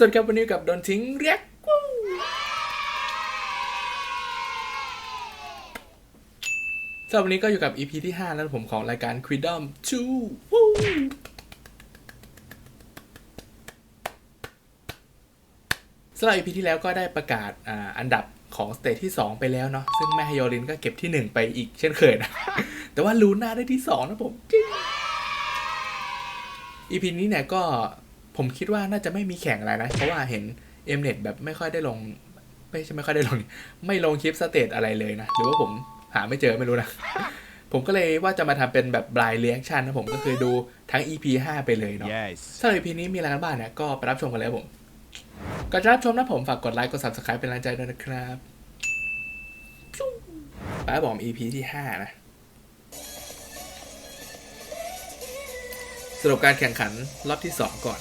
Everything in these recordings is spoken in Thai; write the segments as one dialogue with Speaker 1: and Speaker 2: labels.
Speaker 1: สวัสดีครับวันนี้กับโดนทิ้งเรียกสำหรับวันนี้ก็อยู่กับ EP ที่ 5 แล้วผมของรายการ Freedom 2สำหรับ EP ที่แล้วก็ได้ประกาศอ,อันดับของสเตจที่ 2 ไปแล้วเนาะซึ่งแม่ฮยอรินก็เก็บที่ 1 ไปอีกเช่นเคยนะ แต่ว่าลูน่าได้ที่ 2 นะผมจริง EP นี้เนี่ยก็ ผมคิดว่าน่าจะไม่มีแข่งอะไรนะ เพราะว่าเห็นเอ็มเน็ตแบบไม่ค่อยได้ลง ไม่ใช่ไม่ค่อยได้ลง ไม่ลงคลิปสเตตอะไรเลยนะ หรือว่าผมหาไม่เจอไม่รู้นะ ผมก็เลยว่าจะมาทำเป็นแบบบลายเรียกชันนะผมก็คือดูทั้ง EP 5 ไปเลยเนาะ
Speaker 2: Yes.
Speaker 1: สำหรับ EP นี้มีอะไรกันบ้างเนี่ยก็ไปรับชมกันเลยครับผมก่อนจะรับชมนะผมฝากกดไลค์กด subscribe เป็นกำลังใจด้วยนะครับป้าบอก EP ที่ 5 นะสรุปการแข่งขันรอบที่ 2 ก่อน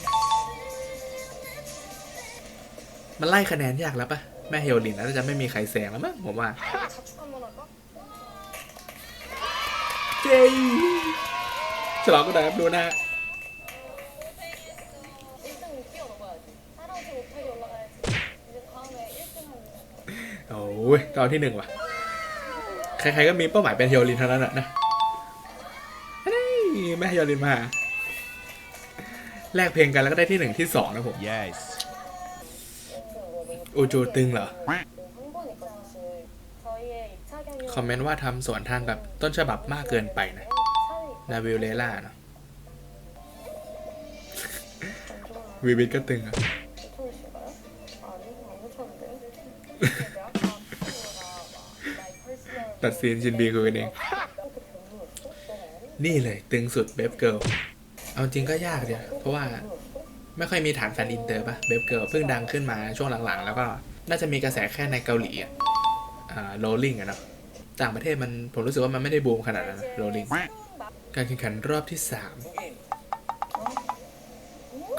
Speaker 1: มันไล่คะแนนยากแล้วปะแม่เฮลลินน่าจะไม่มีใครแซงแล้วมั้งผมว่าเจ๊ฉลองกันหน่อยดูนะโอ้ยตอนที่หนึ่งว่ะ ใครๆก็มีเป้าหมายเป็นเฮลลินเท่านั้นนะแม่เฮลลินมา แลกเพลงกันแล้วก็ได้ที่หนึ่งที่สองนะผม
Speaker 2: yes
Speaker 1: อูจูตึงเหรอ คอมเมนต์ว่าทำสวนทานแบบต้นฉบับมากเกินไปนะ นาวิลเลล่าเนาะวีบิทก็ตึงอะตัดซีนชินบีกูเอง นี่เลยตึงสุดเบฟเกิลเอาจริงก็ยากเนี่ยเพราะว่า ไม่ค่อยมีฐานแฟนอินเตอร์ปะเบบเกิลเพิ่งดังขึ้นมาช่วงหลังๆ แล้วก็น่าจะมีกระแสแค่ในเกาหลีอะโรลลิงอะเนาะต่างประเทศมันผมรู้สึกว่ามันไม่ได้บูมขนาดนั้นโรลลิงการแข่งขันรอบที่สาม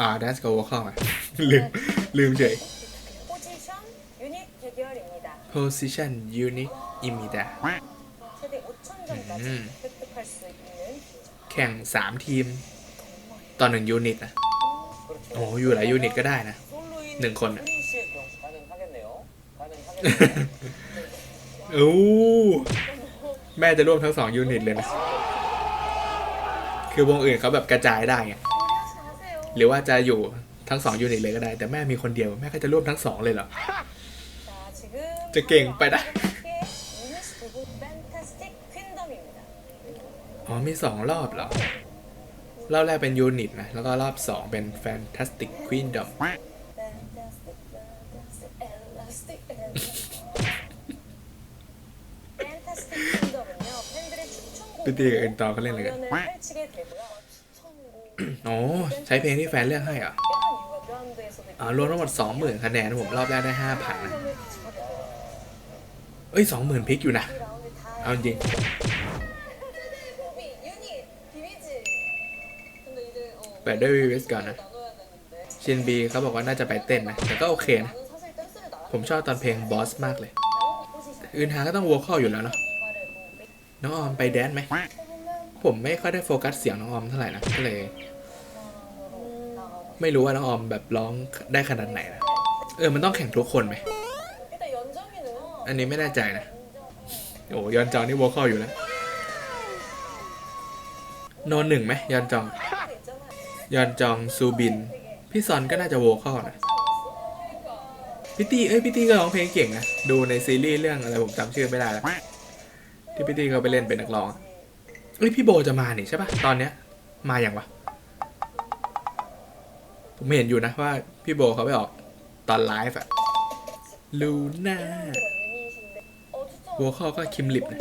Speaker 1: อ่าดัสกับวอลคอมาลืมลืมเฉย position
Speaker 3: unique อิมิดา
Speaker 1: แข่ง 3 ทีม ต่อหนึ่งยูนิตนะ โอ้อยู่หลายยูนิตก็ได้นะ หนึ่งคนอู้แม่จะร่วมทั้งสองยูนิตเลยนะ คือวงอื่นเขาแบบกระจายได้ไง หรือว่าจะอยู่ทั้งสองยูนิตเลยก็ได้ แต่แม่มีคนเดียว แม่ก็จะร่วมทั้งสองเลยเหรอ
Speaker 3: จะเก่งไปนะ
Speaker 1: อ๋อมีสองรอบเหรอ รอบแรกเป็นยูนิตนะ แล้วก็รอบสองเป็น
Speaker 3: แฟนตัสติก Kingdom ตี
Speaker 1: ตีกับเอ็นตอเขา
Speaker 3: เล่นอะไรกันโอ้
Speaker 1: ใช้เพลงที่แฟนเลือกให้เหรอ่ารวมทั้งหมดสองหมื่นคะแนนผมรอบแรกได้ห้าพันเอ้ยหมื่นพิกอยู่นะ เอาจริง แปดด้วยวีเวสก่อนนะชินบีเขาบอกว่าน่าจะไปเต้นนะ แต่ก็โอเคนะ ผมชอบตอนเพลงบอสมากเลย อื่นหาก็ต้องวัวข้ออยู่แล้วเนาะน้องออมไปแดนไหม ผมไม่ค่อยได้โฟกัสเสียงน้องออมเท่าไหร่นะ ก็เลย ไม่รู้ว่าน้องออมแบบร้องได้ขนาดไหนนะ เออ มันต้องแข่งทุกคนไหม อันนี้ไม่แน่ใจนะ โอ้ยอนจองนี่วัวข้ออยู่แล้วนอนหนึ่งไหมยอนจอง ยอนจองซูบิน พี่สอนก็น่าจะโวคอลนะพี่ตีเอ้ยพี่ตี้ก็ร้องเพลงเก่งนะดูในซีรีส์เรื่องอะไรผมจำชื่อไม่ได้แล้วที่พี่ตีเขาไปเล่นเป็นนักร้องเอ้ยพี่โบจะมาหนิใช่ปะตอนเนี้ย มาอย่างวะผมเห็นอยู่นะว่าพี่โบเขาไปออกตอนไลฟ์อะลูน่า
Speaker 3: หั
Speaker 1: วข้อก็คิมลิปนะ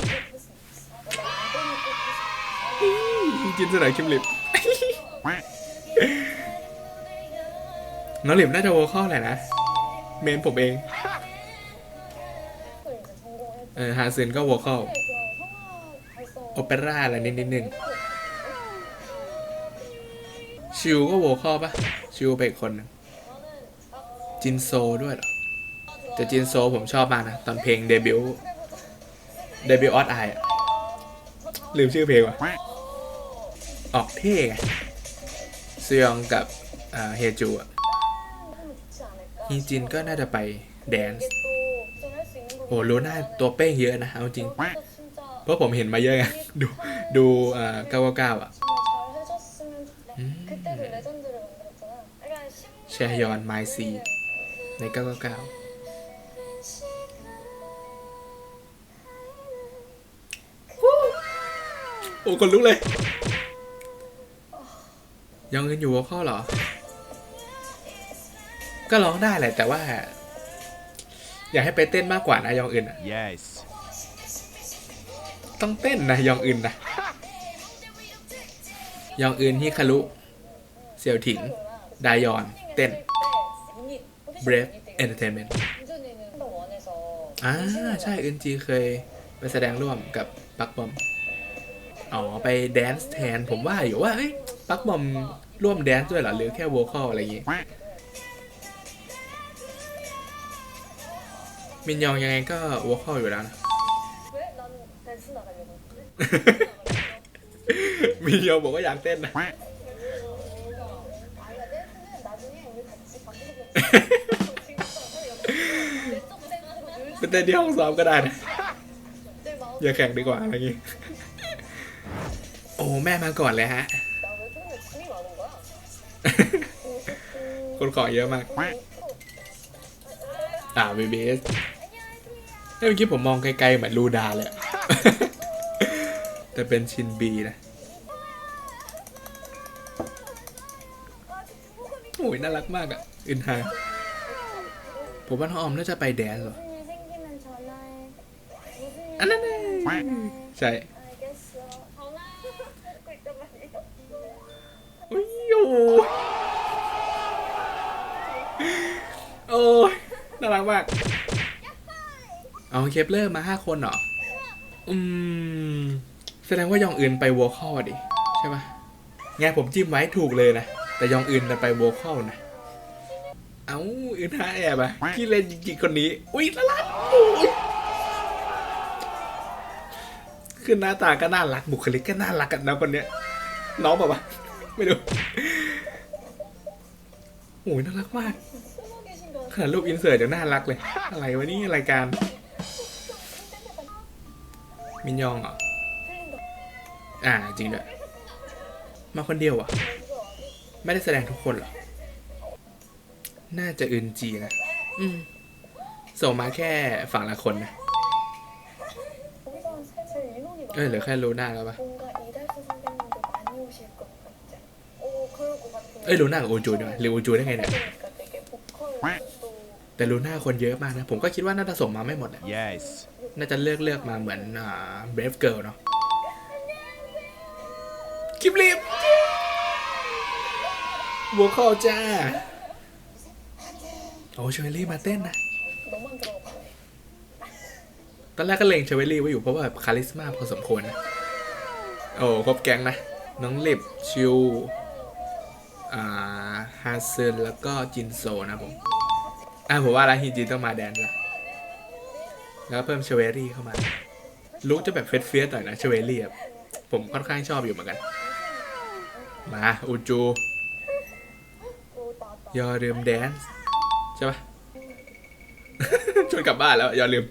Speaker 1: กินสลายคิมลิป น้องหลิมน่าจะโวคอลแหละนะ เมนผมเอง เออฮาซึนก็โวคอ
Speaker 3: ล
Speaker 1: โอเปร่าอะไรนิดนิดนึงชิวก็โวคอลปะชิวเป็นคนจินโซด้วยเหรอแต่จินโซผมชอบมากนะ ตอนเพลงเดบิวเดบิวออสไอลืมชื่อเพลงว่ะ ออกเท่ไงเซียงกับเฮจูอะ ฮีจินก็น่าจะไปแดนซ์โอ้โลน่าตัวเป้งเยอะนะเอาจริง เพราะผมเห็นมาเยอะไงดูดูอ่า
Speaker 3: ก้าเก้าอะแชยอนไมซี
Speaker 1: ในเก้าเก้าโอ้คนลุกเลย ยังเงินอยู่หัวข้อเหรอ ก็ร้องได้แหละแต่ว่า อยากให้ไปเต้นมากกว่านะยองอื่นอะ
Speaker 2: yes
Speaker 1: ต้องเต้นนะยองอื่นนะยองอื่นฮิคารุเซียวถิงดายอนเต้น Brave Entertainment อ่าใช่อื่นจีเคยไปแสดงร่วมกับปักบอมอ๋อไปแดนซ์แทน ผมว่าอยู่ว่าเอ้ยปักบอมร่วมแดนซ์ด้วยเหรอ หรือแค่โวคอลอะไรอย่างงี้ มินยองยังไงก็หัวข้ออยู่แล้วนะ มินยองบอกว่าอยากเต้นนะ เป็นเต้นที่ห้องซ้อมก็ได้นะ อย่าแข่งดีกว่าอะไรอย่างงี้ โอ้แม่มาก่อนเลยฮะ คนขอเยอะมาก อ่าบีบีเเมื่อกี้ผมมองไกลๆเหมือนลูดาเลยแต่เป็นชินบีนะโอ้ยน่ารักมากอะอินฮาผมว่าน้องออมน่าจะไปแดนหรออันนั้นใช่อ้ยโอ้ยน่ารักมาก เอาเคปเลอร์มาห้าคนเหรอ อืม แสดงว่ายองอื่นไปวอลคอดิ ใช่ปะงผมจิ้มไว้ถูกเลยนะ แต่ยองอื่นไปวอลคอนะ เอาอื่นห้าแอบอะพี่เล่นจริงๆคนนี้ อุ้ยละลั่นขึ้นหน้าตาก็น่ารักบุคลิกก็น่ารักกันนะคนเนี้ย น้องแบบว่าไม่รู้โอ้ยน่ารักมากขนาดรูปอินเสิร์ตยังน่ารักเลย อะไรวะนี่รายการ มินยองเหรอ อ่าจริงด้วย มาคนเดียวอะ ไม่ได้แสดงทุกคนหรอ น่าจะอึนจีนะ อืม ส่งมาแค่ฝั่งละคนนะ เออเหลือแค่ลูน่าแล้วปะเอ้ยลูน่ากับโอจูเนี่ยหรือโอจูได้ไงเนี่ยแต่ลูน่าคนเยอะมากนะ ผมก็คิดว่าน่าจะส่งมาไม่หมดแห
Speaker 2: ละ
Speaker 1: น่าจะเลือกเลือกมาเหมือนอ่าเบฟเกิลเนาะคิปลิปวัวข้อจ้า โอ้ชเวลี่มาเต้นนะตอนแรกก็เลงชเวลี่ไว้อยู่เพราะว่าคาลิสมาพอสมควรนะ โอ้ครบแก๊งนะ น้องลิบชิวอ่าฮาเซนแล้วก็จินโซนะผม อ่าผมว่าลาฮิจินต้องมาแดนละ แล้วเพิ่มเชเวอรี่เข้ามาลูกจะแบบเฟสเฟียสหน่ยนะเชเวอรี่ผมค่อนข้างชอบอยู่เหมือนกัน มาอูจู
Speaker 3: อ
Speaker 1: ย่าลืมแดนซ์ใช่ปะชวนกลับบ้านแล้วอย่าลืม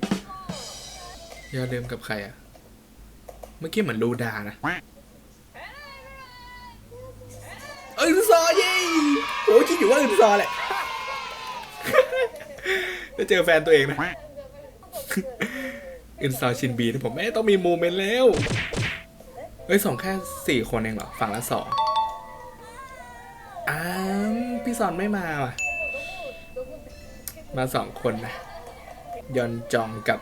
Speaker 1: อย่าลืมกับใครอะ เมื่อกี้เหมือนลูดานะอึนซอเย้โอ้คิดอยู่ว่าอึนซอแหละจะเจอแฟนตัวเองนะ อินซาชินบีที่ผมแม่ต้องมีโมเมนต์แล้ว เฮ้ยส่งแค่สี่คนเองเหรอ ฝั่งละสองอ้ามพี่สอนไม่มาว่ะ มาสองคนนะ ยอนจองกับ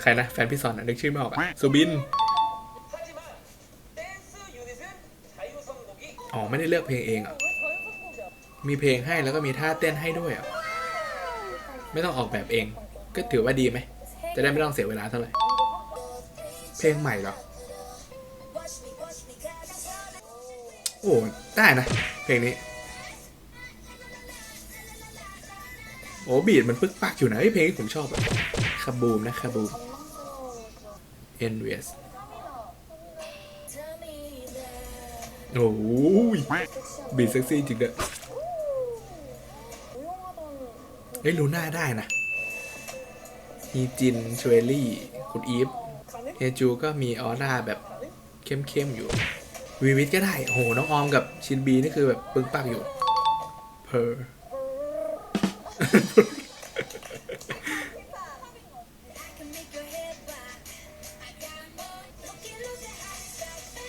Speaker 1: ใครนะ แฟนพี่สอนนะนึกชื่อไม่ออกอะสุบิน อ๋อ ไม่ได้เลือกเพลงเองอะ มีเพลงให้แล้วก็มีท่าเต้นให้ด้วยอะ ไม่ต้องออกแบบเอง ก็ถือว่าดีไหม จะได้ไม่ต้องเสียเวลาเท่าไหร่ เพลงใหม่เหรอ โอ้ ได้นะ เพลงนี้ โอ้บีดมันปึกปักอยู่นะเพลงที่ผมชอบอะคาบูมนะคาบูม envious โอ้ยบีดเซ็กซี่จริง
Speaker 3: เด้อ
Speaker 1: เฮ้ยลูน่าได้นะ ฮีจินชเวลี่ คุณอีฟ?เฮจูก็มีออร่าแบบเข้มๆอยู่ วีวิทก็ได้โอ้โห น้องออมกับชินบีนี่คือแบบปึ้งปักอยู่ เพอ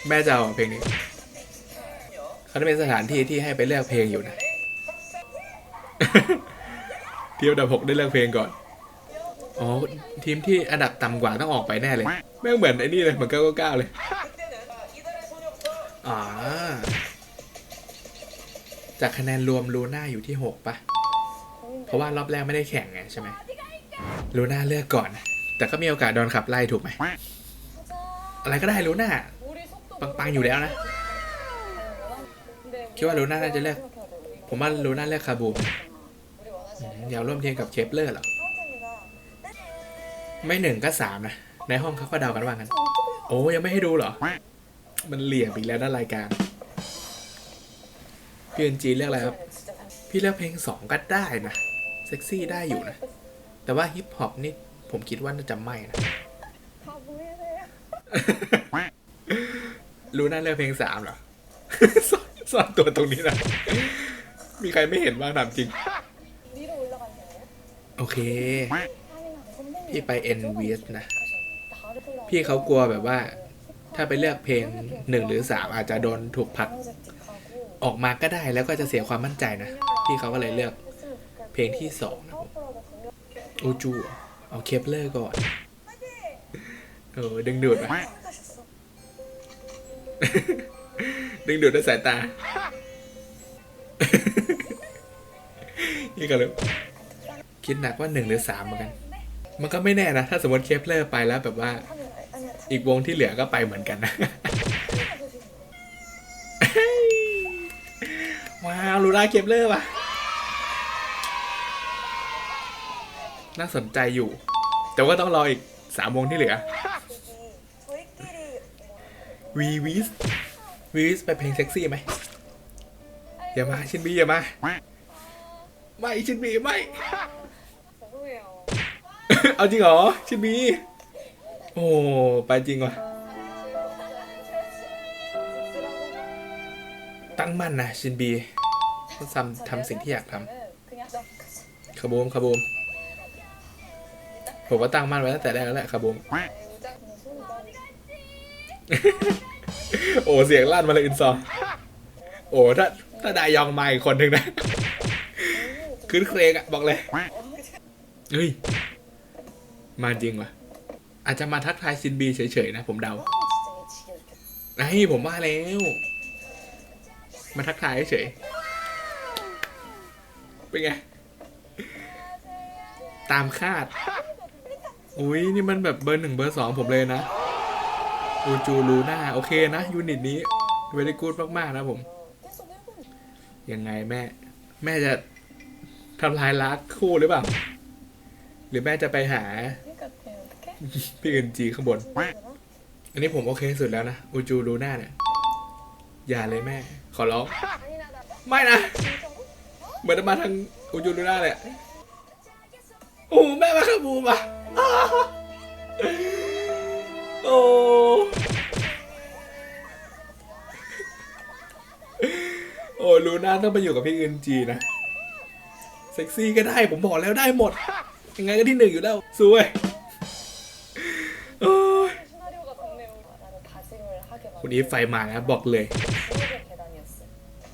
Speaker 1: แม่จะเอาเพลงนี้เขาจะเป็นสถานที่ที่ให้ไปเลือกเพลงอยู่นะ เทีมอันดับหกได้เลือกเพลงก่อน อ๋อทีมที่อันดับต่ำกว่าต้องออกไปแน่เลยไม่เหมือนไอ้นี่เลยเหมือนเก้าเก้าเลยอ๋อจากคะแนนรวมลูน่าอยู่ที่ 6ปะเพราะว่ารอบแรกไม่ได้แข่งไงใช่ไหมลูน่าเลือกก่อน แต่ก็มีโอกาสโดนขับไล่ถูกไหมอะไรก็ได้ลูน่าปังๆอยู่แล้วนะคิดว่าลูน่าน่าจะเลือกผมว่าลูน่าเลือกคาบูมยาวร่วมเทียมกับเคปเลอร์หรอ ไม่หนึ่งก็สามนะ ในห้องเขาก็เดากันว่างั้น โอ้ยังไม่ให้ดูเหรอ มันเหลี่ยมอีกแล้วด้านรายการพี่เอ็นจีเรียกอะไรครับ พี่เลือกเพลงสองก็ได้นะ เซ็กซี่ได้อยู่นะ แต่ว่าฮิปฮอปนี่ผมคิดว่าน่าจะไม่นะรู้น่าเลือกเพลงสามเหรอซ่อนตัวตรงนี้นะ มีใครไม่เห็นบ้างถามจริง โอเค พี่ไป NVS นะ พี่เขากลัวแบบว่า ถ้าไปเลือกเพลงหนึ่งหรือสามอาจจะโดนถูกพัก ออกมาก็ได้แล้วก็จะเสียความมั่นใจนะ พี่เขาก็เลยเลือกเพลงที่สองนะ
Speaker 3: โอ
Speaker 1: จูเอาเคปเลอร์ก่อนโอ้ดึงดูด
Speaker 3: อะ
Speaker 1: ดึงดูดด้วยสายตานี่ก็เลยคิดหนักว่าหนึ่งหรือสามเหมือนกัน มันก็ไม่แน่นะ ถ้าสมมติเคปเลอร์ไปแล้วแบบว่า อีกวงที่เหลือก็ไปเหมือนกันนะว้าวลูราเคปเลอร์ว่ะ น่าสนใจอยู่ แต่ว่าต้องรออีกสามวงที่เหลือวีวิสวีวิสไปเพลงเซ็กซี่ไหมอย่ามาชินบีอย่ามา ไม่ชินบีไม่ เอาจริงเหรอชิบี โอ้ ไปจริงว่ะ ตั้งมั่นนะชินบีทำทำสิ่งที่อยากทำขบูมขบูมผมว่าตั้งมั่นไว้ตั้งแต่แรกแล้วแหละขบูมโอ้เสียงลั่นมาเลยอินซองโอ้ถ้าถ้าได้ยองมาอีกคนหนึ่งนะ ขึ้นเครงอะบอกเลย เฮ้ย มาจริงวะอาจจะมาทักทายซินบีเฉยๆนะ ผมเดาไอ้ผมว่าแล้ว มาทักทายเฉยเป็นไง ตามคาด อุ้ยนี่มันแบบเบอร์หนึ่งเบอร์สองผมเลยนะอูจูรูหน้าโอเคนะ ยูนิตนี้เวลิกูดมากๆนะผม ยังไงแม่ แม่จะทำลายลักคู่หรือเปล่า หรือแม่จะไปหา พี่อื่นจีข้างบน อันนี้ผมโอเคสุดแล้วนะ อูจูดูหน้าเนี่ย อย่าเลยแม่ ขอร้อง ไม่นะ เหมือนจะมาทางอูจูดูหน้าเลยโอ้แม่มาครับบูมาโอ้โอ้ลูน่าต้องไปอยู่กับพี่อื่นจีนะ เซ็กซี่ก็ได้ผมบอกแล้วได้หมด ยังไงก็ที่หนึ่งอยู่แล้วสวย วันนี้ไฟมานะบอกเลย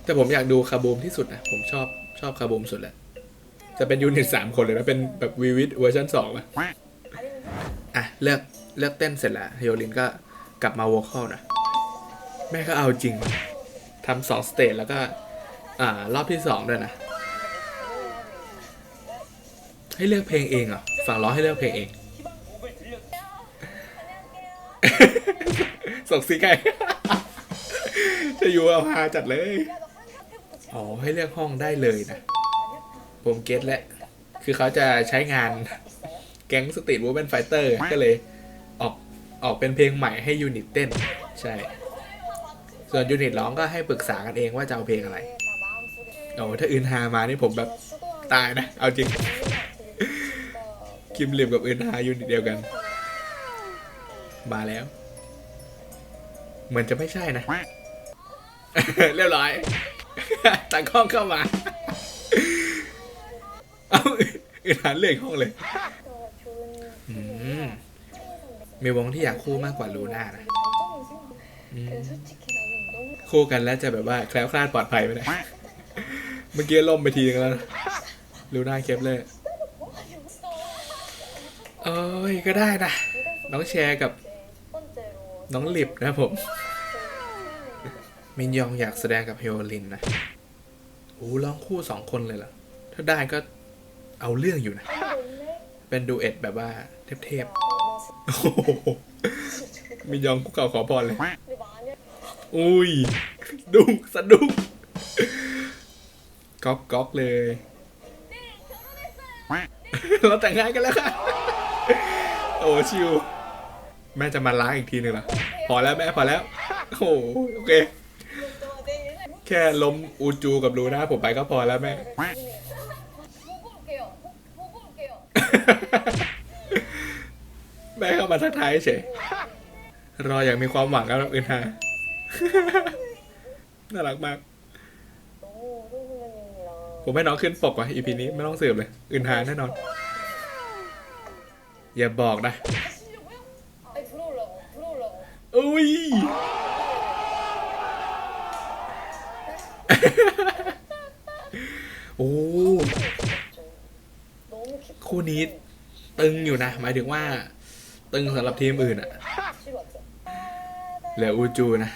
Speaker 1: แต่ผมอยากดูคาบูมที่สุดนะ ผมชอบชอบคาบูมสุดแหละจะเป็นยูนิตสามคนเลยนะเป็นแบบวีวิทเวอร์ชันสองป่ะอะเลือกเลือกเต้นเสร็จแล้วโยลินก็กลับมาวอลคอลนะแม่ก็เอาจริงทำสองสเตจแล้วก็ อ่ารอบที่สองด้วยนะ ให้เลือกเพลงเองอะฝั่งร้องให้เลือกเพลงเอง ส่ซิกไงจะอยู่เอาหาจัดเลย อ๋อ ให้เลือกห้องได้เลยนะ ผมเก็ตแล้ว คือเขาจะใช้งานแก๊งสตรีทวูแมนไฟเตอร์ก็เลยออกออกเป็นเพลงใหม่ให้ยูนิตเต้น ใช่ ส่วนยูนิตร้องก็ให้ปรึกษากันเองว่าจะเอาเพลงอะไรโอ้ถ้าอื่นฮามานี่ผมแบบตายนะ เอาจริง คิมเหลียมกับอื่นฮายูนิตเดียวกัน มาแล้ว เหมือนจะไม่ใช่นะ เรียบร้อยตากล้องเข้ามา เอาอีกฐานเลื่อกห้องเลยมีวงที่อยากคู่มากกว่าลูน่านะคู่กันแล้วจะแบบว่าแคล้วคลาดปลอดภัยไหมนะเมื่อกี้ล่มไปทีนึงแล้วลูน่าเคบเลยเอ้ยก็ได้นะ น้องแชร์กับน้องหลิบนะผม มินยองอยากแสดงกับเฮโอลินนะโอ้ร้องคู่สองคนเลยเหรอ ถ้าได้ก็เอาเรื่องอยู่นะ เป็นดูเอ็ดแบบว่าเทพๆโมินยองคู่เก่าขอพรเลย อุ้ย ดุ้งสะดุ้งก๊อกก๊อกเลย เราแต่งงานกันแล้วค่ะ โอ้ชิว แม่จะมาล้างอีกทีหนึ่งหรอ พอแล้วแม่พอแล้ว โอ้โอเค แค่ล้มอูจูกับลูน่าผมไปก็พอแล้วแม่
Speaker 3: 보고 올게요. 보고 올게요.
Speaker 1: แม่เข้ามาทักทายเฉย รออย่างมีความหวังครับอื่นฮา น่ารักมาก
Speaker 3: 너무 선생님이랑
Speaker 1: ผมให้น้องขึ้นปกว่ะ EP นี้ไม่ต้องสืบเลย อื่นหาแน่นอน อย่าบอกนะ
Speaker 3: 하시려고요? 아니 들어오려고 들어오려고.
Speaker 1: อุ้ย โอ้คู่นี้ตึงอยู่นะ หมายถึงว่า ตึงสำหรับทีมอื่นอะเหลืออูจูนะ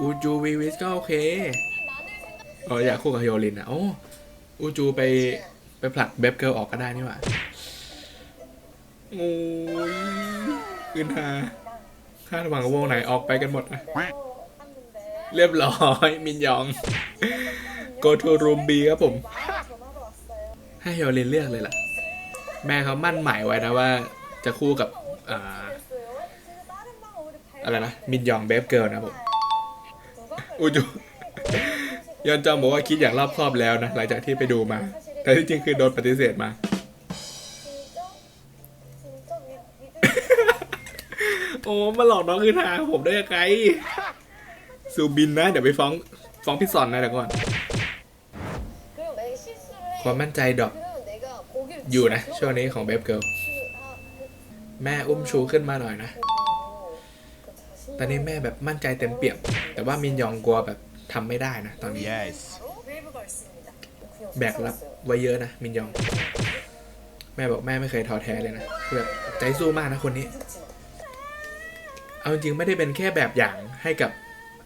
Speaker 1: อูจูวีวิสก็โอเค
Speaker 3: เอ
Speaker 1: ออยากคู่กับโยลินอะโอ้อูจูไปไปผลักเบบเกิลออกก็ได้นี่หว่างูขึ้นฮาคาดหวังวงไหนออกไปกันหมดนะ เรียบร้อย มินยอง go to รูมบีครับผม ให้เฮลินเลือกเลยล่ะ แม่เขามั่นหมายไว้นะว่า จะคู่กับออะไรนะ มินยองเบฟเกิลนะผมอูจูยอนจอมบอกว่าคิดอย่างรอบคอบแล้วนะ หลังจากที่ไปดูมา แต่ที่จริงคือโดนปฏิเสธมา โอ้มาหลอกน้องคือทางผมได้ยังไง ซูบินนะ เดี๋ยวไปฟ้องฟ้องพี่สอนนะเดี๋ยวก่อน ความมั่นใจดอ
Speaker 3: ก
Speaker 1: อยู่นะ ช่วงนี้ของเบฟเกิลแม่อุ้มชูขึ้นมาหน่อยนะ ตอนนี้แม่แบบมั่นใจเต็มเปี่ยม แต่ว่ามินยองกลัวแบบทำไม่ได้นะ ตอนนี้ แบกรับไว้เยอะนะ มินยอง แม่บอกแม่ไม่เคยท้อแท้เลยนะแบบใจสู้มากนะคนนี้ เอาจริงไม่ได้เป็นแค่แบบอย่างให้กับ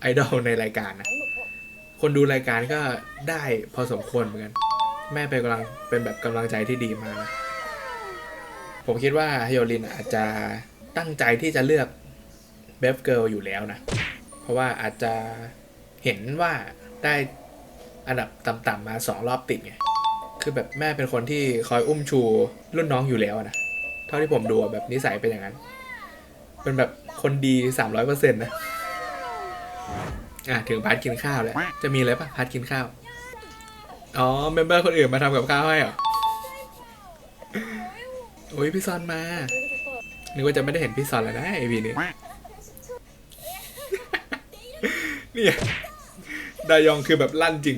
Speaker 1: ไอดอลในรายการนะ คนดูรายการก็ได้พอสมควรเหมือนกัน แม่ไปกำลังเป็นแบบกำลังใจที่ดีมานะ ผมคิดว่าฮยอลินอาจจะตั้งใจที่จะเลือกเบฟเกิลอยู่แล้วนะ เพราะว่าอาจจะเห็นว่าได้อันดับต่ำๆมาสองรอบติดไง คือแบบแม่เป็นคนที่คอยอุ้มชูรุ่นน้องอยู่แล้วนะ เท่าที่ผมดูแบบนิสัยเป็นอย่างนั้น เป็นแบบคนดีสามร้อยเปอร์เซ็นต์นะ อะถึงพาร์ทกินข้าวแล้ว จะมีอะไรปะพาร์ทกินข้าว อ๋อเมมเบอร์คนอื่นมาทำกับข้าวให้เหรอ โอ้ยพี่ซอนมา นึกว่าจะไม่ได้เห็นพี่ซอนแล้วนะไอพีนี้เนี่ดายองคือแบบลั่นจริง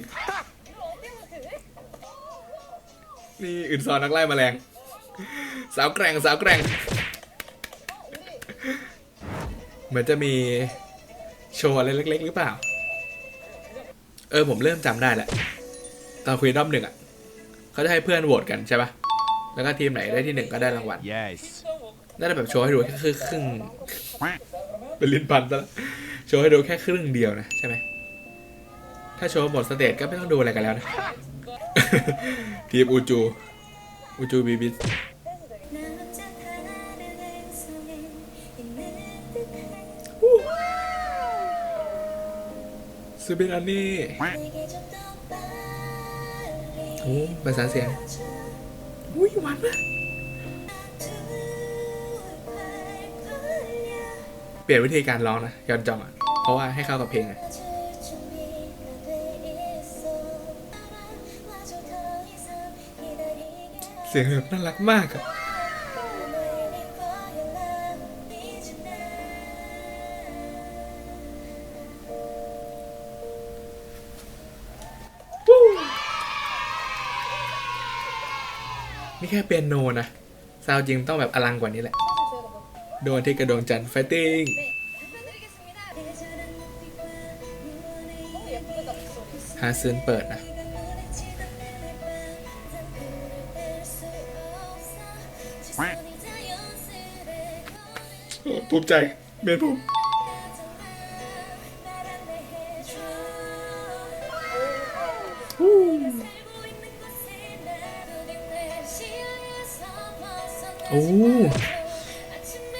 Speaker 1: นี่อื่นซอนนักไล่แมลงสาวแกร่งสาวแกร่ง เหมือนจะมี โชว์อะไรเล็ก ๆ หรือเปล่า เออผมเริ่มจำได้แหละตอนคุยรอบหนึ่งอะเขาจะให้เพื่อนโหวตกันใช่ปะแล้วก็ทีมไหนได้ที่หนึ่งก็ได้รางวัล
Speaker 2: Yes.
Speaker 1: น่าจะแบบโชว์ให้ดูแค่ครึ่งเป็นลิ้นพันซะแล้วโชว์ให้ดูแค่ครึ่งเดียวนะใช่ไหมถ้าโชว์หมดสเตจก็ไม่ต้องดูอะไรกันแล้วนะ ทีมอูจู อูจูบีบิส ซูบินอันนี่โอ้ภาษาเสียง อุ้ยหวานมากเปลี่ยนวิธีการร้องนะยอนจองอะ เพราะว่าให้เข้ากับเพลง
Speaker 4: อะเสี
Speaker 1: ยงแบบน่ารักมากอะ นี่แค่เปียโนนะซาวจริงต้องแบบอลังกว่านี้แหละ โดนที่กระดวงจันทร์ไฟติ้งหาซื้อเปิดนะภูมิใจเมน
Speaker 4: ยผม โอ้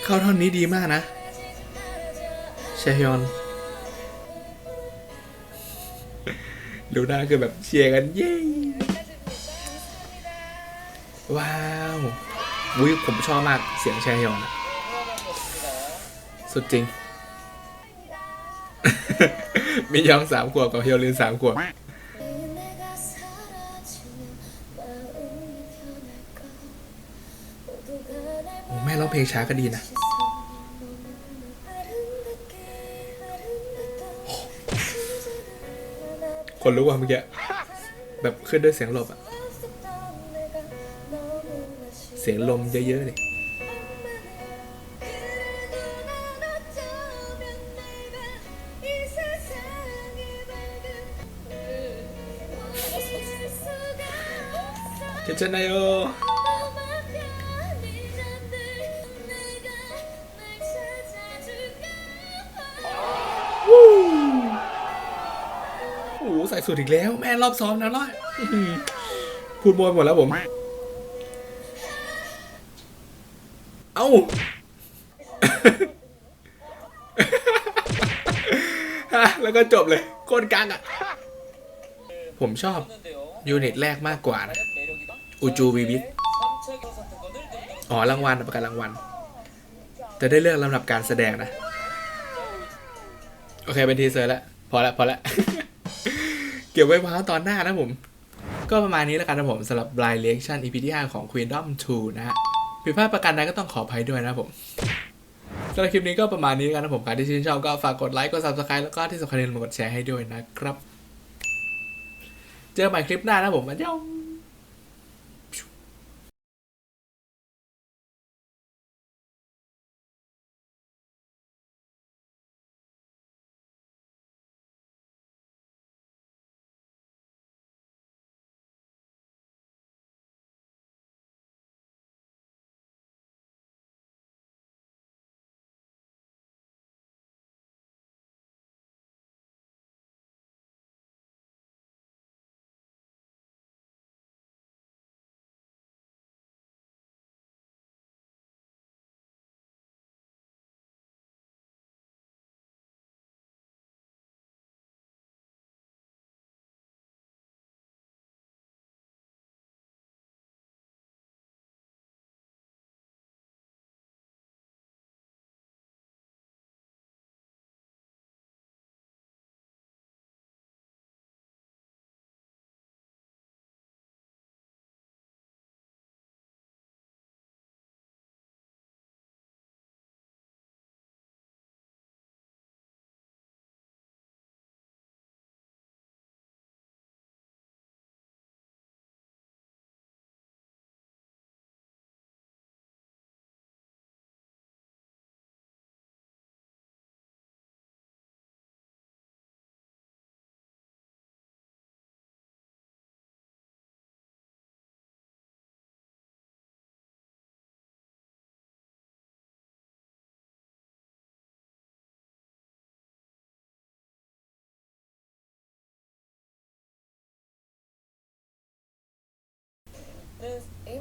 Speaker 1: เข้าท่อนนี้ดีมากนะเชฮยอนดูหน้าคือแบบเชียร์กันเย้ว้าววิผมชอบมากเสียงเชฮยอนสุดจริง มียองสามขวบกับเฮียวลินสามขวบ เพลงช้าก็ดีนะคนรู้ว่าเมื่อกี้แบบขึ้นด้วยเสียงลมอะเสียงลมเยอะๆเลยเจ็บในายโอ ใส่สูตรอีกแล้ว แม่รอบซ้อมแล้วน้อยพูดมวยหมดแล้วผม เอ้าแล้วก็จบเลยโคตรกังอะ ผมชอบยูนิตแรกมากกว่านะ
Speaker 5: อูจูวีวิท
Speaker 1: อ๋อรางวัลประกันรางวัล จะได้เลือกลำดับการแสดงนะ โอเคเป็นทีเซอร์แล้ว พอละพอละ เก็บไว้ว้าตอนหน้านะผม ก็ประมาณนี้แล้วกันนะผมสำหรับ Blind Reaction EP ที่5ของ Queendom 2 นะฮะผิดพลาดประการใดก็ต้องขออภัยด้วยนะผมสำหรับคลิปนี้ก็ประมาณนี้แล้วกันนะผมใครที่ชื่นชอบก็ฝากกดไลค์กด Subscribe แล้วก็ที่สำคัญอย่าลืมกดแชร์ให้ด้วยนะครับ เจอใหม่คลิปหน้านะผมมันยอง this em